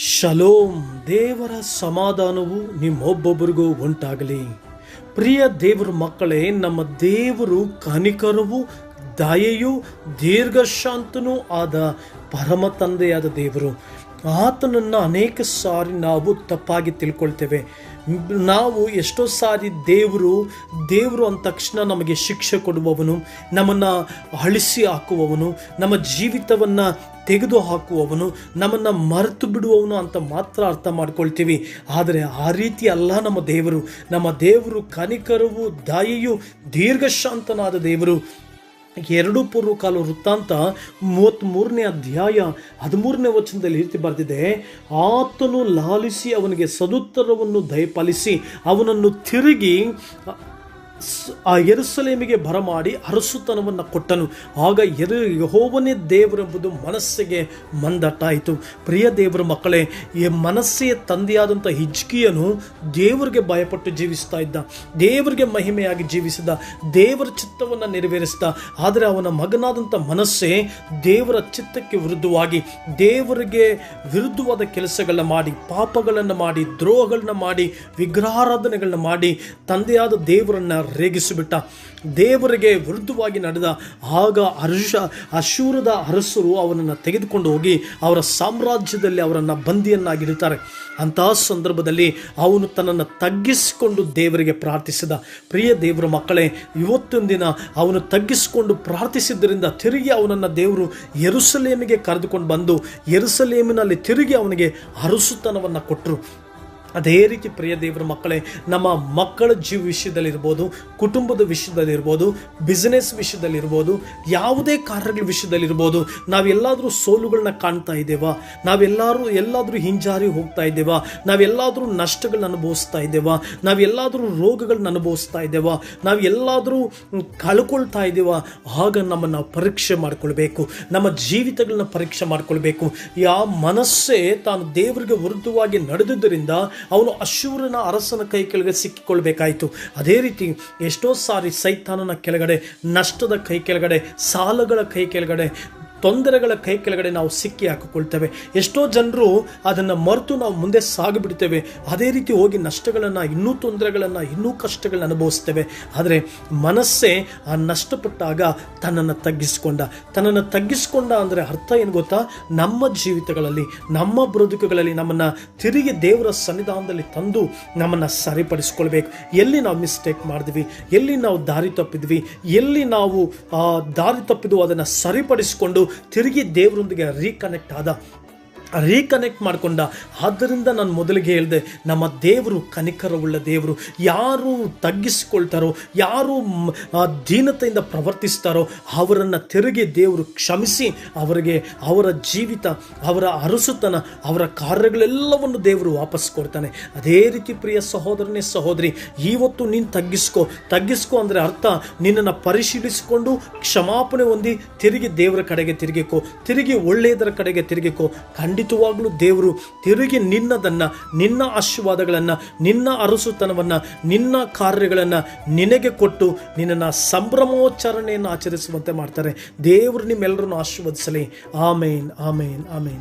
Shalom, ದೇವರ ಸಮಾಧಾನವು ನಿಮ್ಮೊಬ್ಬೊಬ್ಬರಿಗೂ ಉಂಟಾಗಲಿ. ಪ್ರಿಯ ದೇವರ ಮಕ್ಕಳೇ, ನಮ್ಮ ದೇವರು ಕನಿಕರವು, ದಯೆಯು, ದೀರ್ಘಶಾಂತನೂ ಆದ ಪರಮ ತಂದೆಯಾದ ದೇವರು. ಆತನನ್ನು ಅನೇಕ ಸಾರಿ ನಾವು ತಪ್ಪಾಗಿ ತಿಳ್ಕೊಳ್ತೇವೆ. ನಾವು ಎಷ್ಟೋ ಸಾರಿ ದೇವರು ದೇವರು ಅಂದ ತಕ್ಷಣ ನಮಗೆ ಶಿಕ್ಷೆ ಕೊಡುವವನು, ನಮ್ಮನ್ನು ಅಳಿಸಿ ಹಾಕುವವನು, ನಮ್ಮ ಜೀವಿತವನ್ನು ತೆಗೆದು ಹಾಕುವವನು ನಮ್ಮನ್ನು ಮರೆತು ಬಿಡುವವನು ಅಂತ ಮಾತ್ರ ಅರ್ಥ ಮಾಡ್ಕೊಳ್ತೀವಿ. ಆದರೆ ಆ ರೀತಿ ಅಲ್ಲ ನಮ್ಮ ದೇವರು. ನಮ್ಮ ದೇವರು ಕನಿಕರವು ದಾಯಿಯು ದೀರ್ಘಶಾಂತನಾದ ದೇವರು. ಎರಡು ಪೂರ್ವಕಾಲ ವೃತ್ತಾಂತ ಮೂವತ್ತ್ಮೂರನೇ ಅಧ್ಯಾಯ ಹದಿಮೂರನೇ ವಚನದಲ್ಲಿ ರೀತಿ ಬರೆದಿದೆ. ಆತನು ಲಾಲಿಸಿ ಅವನಿಗೆ ಸದುತ್ತರವನ್ನು ದಯಪಾಲಿಸಿ ಅವನನ್ನು ತಿರುಗಿ ಆ ಎರುಸಲೇಮಿಗೆ ಬರಮಾಡಿ ಅರಸುತನವನ್ನು ಕೊಟ್ಟನು. ಆಗ ಎರು ಯಹೋವನೇ ದೇವರೆಂಬುದು ಮನಸ್ಸಿಗೆ ಮಂದಟ್ಟಾಯಿತು ಪ್ರಿಯ ದೇವರ ಮಕ್ಕಳೇ, ಈ ಮನಸ್ಸೆಯ ತಂದೆಯಾದಂಥ ಹಿಜ್ಕಿಯನು ದೇವರಿಗೆ ಭಯಪಟ್ಟು ಜೀವಿಸ್ತಾ ಇದ್ದ. ದೇವರಿಗೆ ಮಹಿಮೆಯಾಗಿ ಜೀವಿಸಿದ. ದೇವರ ಚಿತ್ತವನ್ನು ನೆರವೇರಿಸಿದ. ಆದರೆ ಅವನ ಮಗನಾದಂಥ ಮನಸ್ಸೇ ದೇವರ ಚಿತ್ತಕ್ಕೆ ವಿರುದ್ಧವಾಗಿ, ದೇವರಿಗೆ ವಿರುದ್ಧವಾದ ಕೆಲಸಗಳನ್ನ ಮಾಡಿ, ಪಾಪಗಳನ್ನು ಮಾಡಿ, ದ್ರೋಹಗಳನ್ನ ಮಾಡಿ, ವಿಗ್ರಹಾರಾಧನೆಗಳನ್ನ ಮಾಡಿ, ತಂದೆಯಾದ ದೇವರನ್ನ ರೇಗಿಸಿಬಿಟ್ಟ. ದೇವರಿಗೆ ವಿರುದ್ಧವಾಗಿ ನಡೆದ ಆಗ ಅರ್ಷ ಅಶೂರದ ಅರಸರು ಅವನನ್ನು ತೆಗೆದುಕೊಂಡು ಹೋಗಿ ಅವರ ಸಾಮ್ರಾಜ್ಯದಲ್ಲಿ ಅವರನ್ನು ಬಂದಿಯನ್ನಾಗಿಡುತ್ತಾರೆ ಅಂತಹ ಸಂದರ್ಭದಲ್ಲಿ ಅವನು ತನ್ನನ್ನು ತಗ್ಗಿಸಿಕೊಂಡು ದೇವರಿಗೆ ಪ್ರಾರ್ಥಿಸಿದ. ಪ್ರಿಯ ದೇವರ ಮಕ್ಕಳೇ ಇವತ್ತೊಂದು ದಿನ ಅವನು ತಗ್ಗಿಸಿಕೊಂಡು ಪ್ರಾರ್ಥಿಸಿದ್ದರಿಂದ ತಿರುಗಿ ಅವನನ್ನು ದೇವರು ಎರುಸಲೇಮಿಗೆ ಕರೆದುಕೊಂಡು ಬಂದು ಎರುಸಲೇಮಿನಲ್ಲಿ ತಿರುಗಿ ಅವನಿಗೆ ಅರಸುತನವನ್ನು ಕೊಟ್ಟರು ಅದೇ ರೀತಿ ಪ್ರಿಯ ದೇವರ ಮಕ್ಕಳೇ, ನಮ್ಮ ಮಕ್ಕಳ ಜೀವ ವಿಷಯದಲ್ಲಿರ್ಬೋದು, ಕುಟುಂಬದ ವಿಷಯದಲ್ಲಿರ್ಬೋದು ಬಿಸ್ನೆಸ್ ವಿಷಯದಲ್ಲಿರ್ಬೋದು, ಯಾವುದೇ ಕಾರ್ಯಗಳ ವಿಷಯದಲ್ಲಿರ್ಬೋದು, ನಾವೆಲ್ಲಾದರೂ ಸೋಲುಗಳನ್ನ ಕಾಣ್ತಾ ಇದ್ದೇವಾ? ನಾವೆಲ್ಲರೂ ಎಲ್ಲಾದರೂ ಹಿಂಜಾರಿ ಹೋಗ್ತಾ ಇದ್ದೇವಾ? ನಾವೆಲ್ಲಾದರೂ ನಷ್ಟಗಳನ್ನ ಅನುಭವಿಸ್ತಾ ಇದ್ದೇವಾ? ನಾವೆಲ್ಲಾದರೂ ರೋಗಗಳನ್ನ ಅನುಭವಿಸ್ತಾ ಇದ್ದೇವಾ? ನಾವೆಲ್ಲಾದರೂ ಕಳ್ಕೊಳ್ತಾ ಇದ್ದೇವಾ? ಆಗ ನಮ್ಮನ್ನು ಪರೀಕ್ಷೆ ಮಾಡಿಕೊಳ್ಬೇಕು, ನಮ್ಮ ಜೀವಿತಗಳನ್ನ ಪರೀಕ್ಷೆ ಮಾಡಿಕೊಳ್ಬೇಕು. ಯಾವ ಮನಸ್ಸೇ ತಾನು ದೇವರಿಗೆ ವಿರುದ್ಧವಾಗಿ ನಡೆದುದರಿಂದ ಅವನು ಅಶೂರನ ಅರಸನ ಕೈ ಕೆಳಗೆ ಸಿಕ್ಕಿಕೊಳ್ಬೇಕಾಯಿತು ಅದೇ ರೀತಿ ಎಷ್ಟೋ ಸಾರಿ ಸೈತಾನನ ಕೆಳಗಡೆ, ನಷ್ಟದ ಕೈ ಕೆಳಗಡೆ, ಸಾಲಗಳ ಕೈ ಕೆಳಗಡೆ ತೊಂದರೆಗಳ ಕೈ ಕೆಳಗಡೆ ನಾವು ಸಿಕ್ಕಿ ಹಾಕಿಕೊಳ್ತೇವೆ. ಎಷ್ಟೋ ಜನರು ಅದನ್ನು ಮರೆತು ನಾವು ಮುಂದೆ ಸಾಗಿಬಿಡ್ತೇವೆ. ಅದೇ ರೀತಿ ಹೋಗಿ ನಷ್ಟಗಳನ್ನು, ಇನ್ನೂ ತೊಂದರೆಗಳನ್ನು, ಇನ್ನೂ ಕಷ್ಟಗಳನ್ನ ಅನುಭವಿಸ್ತೇವೆ. ಆದರೆ ಮನಸ್ಸೇ ಆ ನಷ್ಟಪಟ್ಟಾಗ ತನ್ನನ್ನು ತಗ್ಗಿಸಿಕೊಂಡ. ತನ್ನನ್ನು ತಗ್ಗಿಸಿಕೊಂಡ ಅಂದರೆ ಅರ್ಥ ಏನು ಗೊತ್ತಾ? ನಮ್ಮ ಜೀವಿತಗಳಲ್ಲಿ, ನಮ್ಮ ಬದುಕುಗಳಲ್ಲಿ ನಮ್ಮನ್ನು ತಿರುಗಿ ದೇವರ ಸನ್ನಿಧಾನದಲ್ಲಿ ತಂದು ನಮ್ಮನ್ನು ಸರಿಪಡಿಸ್ಕೊಳ್ಬೇಕು. ಎಲ್ಲಿ ನಾವು ಮಿಸ್ಟೇಕ್ ಮಾಡಿದ್ವಿ, ಎಲ್ಲಿ ನಾವು ದಾರಿ ತಪ್ಪಿದ್ವಿ, ಎಲ್ಲಿ ನಾವು ದಾರಿ ತಪ್ಪಿದ್ವು ಅದನ್ನು ಸರಿಪಡಿಸಿಕೊಂಡು ತಿರುಗಿ ದೇವರೊಂದಿಗೆ ರೀಕನೆಕ್ಟ್ ಆದ ರೀಕನೆಕ್ಟ್ ಮಾಡಿಕೊಂಡ. ಆದ್ದರಿಂದ ನಾನು ಮೊದಲಿಗೆ ಹೇಳಿದೆ, ನಮ್ಮ ದೇವರು, ಕನಿಕರವುಳ್ಳ ದೇವರು, ಯಾರು ತಗ್ಗಿಸಿಕೊಳ್ತಾರೋ, ಯಾರು ದೀನತೆಯಿಂದ ಪ್ರವರ್ತಿಸ್ತಾರೋ, ಅವರನ್ನು ತಿರುಗಿ ದೇವರು ಕ್ಷಮಿಸಿ, ಅವರಿಗೆ ಅವರ ಜೀವಿತ, ಅವರ ಅರಸುತನ, ಅವರ ಕಾರ್ಯಗಳೆಲ್ಲವನ್ನು ದೇವರು ವಾಪಸ್ ಕೊಡ್ತಾನೆ. ಅದೇ ರೀತಿ ಪ್ರಿಯ ಸಹೋದರನೇ, ಸಹೋದರಿ ಇವತ್ತು ನೀನು ತಗ್ಗಿಸ್ಕೊ. ತಗ್ಗಿಸ್ಕೊ ಅಂದರೆ ಅರ್ಥ, ನಿನ್ನನ್ನು ಪರಿಶೀಲಿಸಿಕೊಂಡು ಕ್ಷಮಾಪಣೆ ಹೊಂದಿ ತಿರುಗಿ ದೇವರ ಕಡೆಗೆ ತಿರುಗಿಕೋ. ತಿರುಗಿ ಒಳ್ಳೆಯದರ ಕಡೆಗೆ ತಿರುಗಿಕೋ. ಖಂಡಿತವಾಗ್ಲೂ ದೇವರು ತಿರುಗಿ ನಿನ್ನದನ್ನು, ನಿನ್ನ ಆಶೀರ್ವಾದಗಳನ್ನು, ನಿನ್ನ ಅರಸುತನವನ್ನು, ನಿನ್ನ ಕಾರ್ಯಗಳನ್ನು ನಿನಗೆ ಕೊಟ್ಟು ನಿನ್ನನ್ನು ಸಂಭ್ರಮೋಚ್ಚಾರಣೆಯನ್ನು ಆಚರಿಸುವಂತೆ ಮಾಡ್ತಾರೆ. ದೇವರು ನಿಮ್ಮೆಲ್ಲರನ್ನು ಆಶೀರ್ವದಿಸಲಿ. ಆಮೇನ್ ಆಮೇನ್ ಆಮೇನ್.